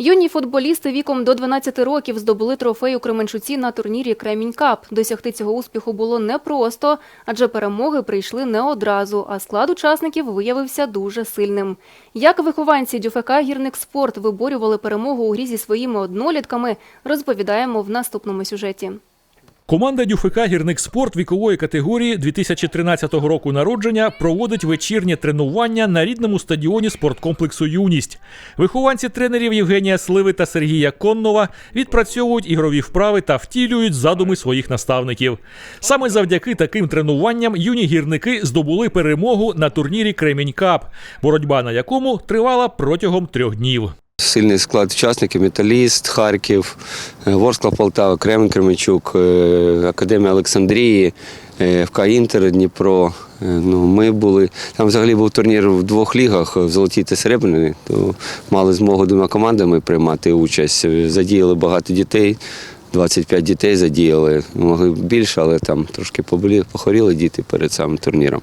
Юні футболісти віком до 12 років здобули трофей у Кременчуці на турнірі Кремінь Кап. Досягти цього успіху було непросто, адже перемоги прийшли не одразу, а склад учасників виявився дуже сильним. Як вихованці ДЮФК «Гірник Спорт» виборювали перемогу у грі зі своїми однолітками, розповідаємо в наступному сюжеті. Команда Дюфика Гірник Спорт вікової категорії 2013 року народження проводить вечірнє тренування на рідному стадіоні спорткомплексу Юність. Вихованці тренерів Євгенія Сливи та Сергія Коннова відпрацьовують ігрові вправи та втілюють задуми своїх наставників. Саме завдяки таким тренуванням юні гірники здобули перемогу на турнірі Кремінь Кап, боротьба на якому тривала протягом трьох днів. Сильний склад учасників Металіст, Харків, е, Ворскла Полтава, Кремень Кременчук, е, Академія Олександрії, е, ФК Інтер, Дніпро. Ну, ми були. Там взагалі був турнір в двох лігах в золотій та серебряній, то мали змогу двома командами приймати участь. Задіяли багато дітей. 25 дітей задіяли, могли б більше, але там трошки поболі, похворіли діти перед самим турніром.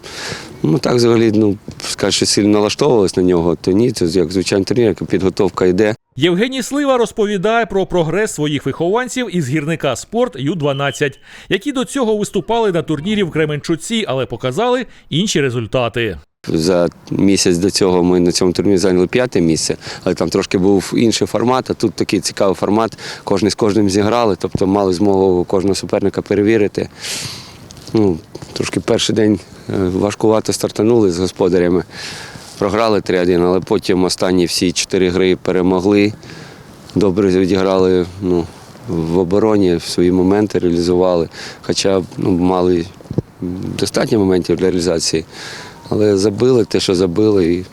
Ну так взагалі, ну скажеш, що сильно налаштовувалися на нього, то ні, це як звичайний турнір, як підготовка йде. Євгеній Слива розповідає про прогрес своїх вихованців із гірника спорт Ю-12, які до цього виступали на турнірі в Кременчуці, але показали інші результати. За місяць до цього ми на цьому турнірі зайняли п'яте місце, але там трошки був інший формат, а тут такий цікавий формат. Кожен з кожним зіграли, тобто мали змогу кожного суперника перевірити. Ну, трошки перший день е, важкувато стартанули з господарями. Програли 3-1, але потім останні всі чотири гри перемогли. Добре відіграли ну, в обороні, свої моменти реалізували. Хоча ну, мали достатньо моментів для реалізації. Але забили те, що забили, і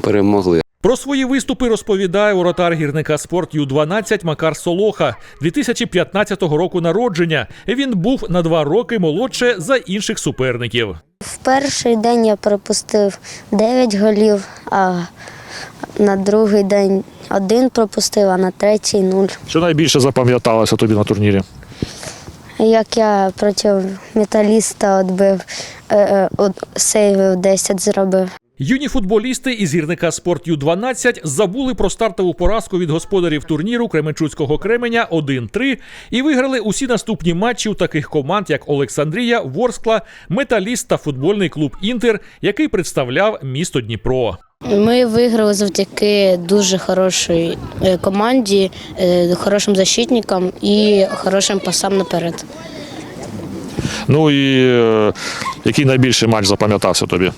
перемогли. Про свої виступи розповідає воротар гірника спорт Ю-12 Макар Солоха 2015 року народження. Він був на два роки молодше за інших суперників. В перший день я пропустив 9 голів, а на другий день один пропустив, а на третій нуль. Що найбільше запам'яталося тобі на турнірі? Як я проти металіста відбив, е, е, от сейвів 10 зробив. Юні футболісти із гірника спорт Ю-12 забули про стартову поразку від господарів турніру Кременчуцького Кременя 1-3 і виграли усі наступні матчі у таких команд, як Олександрія, Ворскла, Металіст та футбольний клуб Інтер, який представляв місто Дніпро. Ми виграли завдяки дуже хорошій е, команді, е, хорошим защитникам і хорошим пасам наперед. Ну і е, який найбільший матч запам'ятався тобі?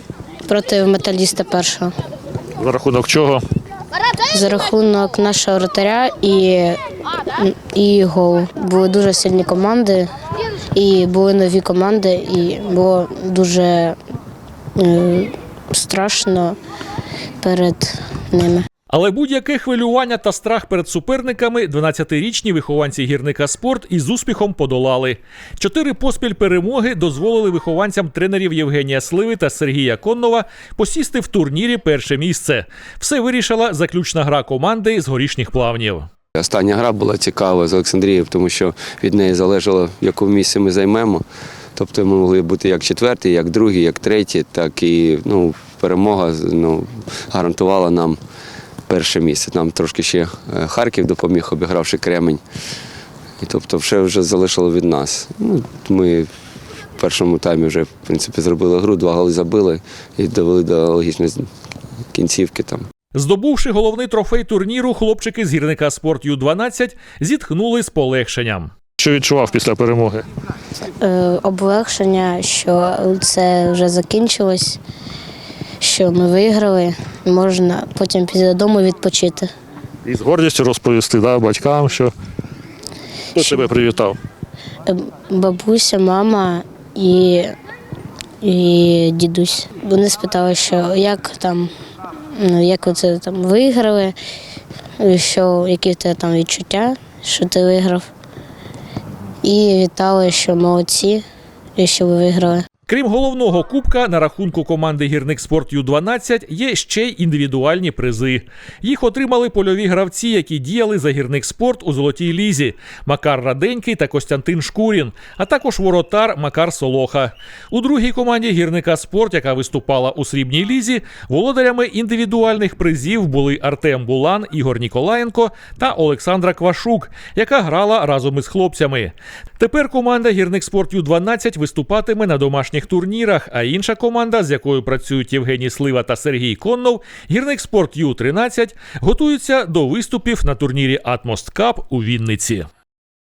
Проти металіста першого. За рахунок чого? За рахунок нашого вратаря і, і гол. Були дуже сильні команди, і були нові команди, і було дуже е, страшно перед ними. Але будь-яке хвилювання та страх перед суперниками 12-річні вихованці гірника спорт із успіхом подолали. Чотири поспіль перемоги дозволили вихованцям тренерів Євгенія Сливи та Сергія Коннова посісти в турнірі перше місце. Все вирішила заключна гра команди з горішніх плавнів. Остання гра була цікава з Олександрією, тому що від неї залежало, в якому місці ми займемо. Тобто ми могли бути як четвертий, як другий, як третій, так і ну, перемога ну, гарантувала нам перше місце. Нам трошки ще е, Харків допоміг, обігравши Кремень. І тобто все вже залишило від нас. Ну, ми в першому таймі вже в принципі, зробили гру, два голи забили і довели до логічної кінцівки там. Здобувши головний трофей турніру, хлопчики з гірника спорт Ю-12 зітхнули з полегшенням. Що відчував після перемоги? Е, облегшення, що це вже закінчилось, що ми виграли, можна потім піти додому відпочити. І з гордістю розповісти да, батькам, що хто тебе привітав. Е, Бабуся, мама і, і дідусь. Вони спитали, що як там, ну, як ви це там виграли, що, які в тебе там відчуття, що ти виграв. І вітали, що молодці, і що ви виграли. Крім головного кубка, на рахунку команди Гірник Спорт Ю-12 є ще й індивідуальні призи. Їх отримали польові гравці, які діяли за гірник спорт у золотій лізі: Макар Раденький та Костянтин Шкурін, а також воротар Макар Солоха. У другій команді гірника спорт, яка виступала у срібній лізі, володарями індивідуальних призів були Артем Булан, Ігор Ніколаєнко та Олександра Квашук, яка грала разом із хлопцями. Тепер команда гірник спорт Ю-12 виступатиме на домашніх турнірах, а інша команда, з якою працюють Євгеній Слива та Сергій Коннов, гірник спорт Ю-13, готуються до виступів на турнірі Атмост Кап у Вінниці.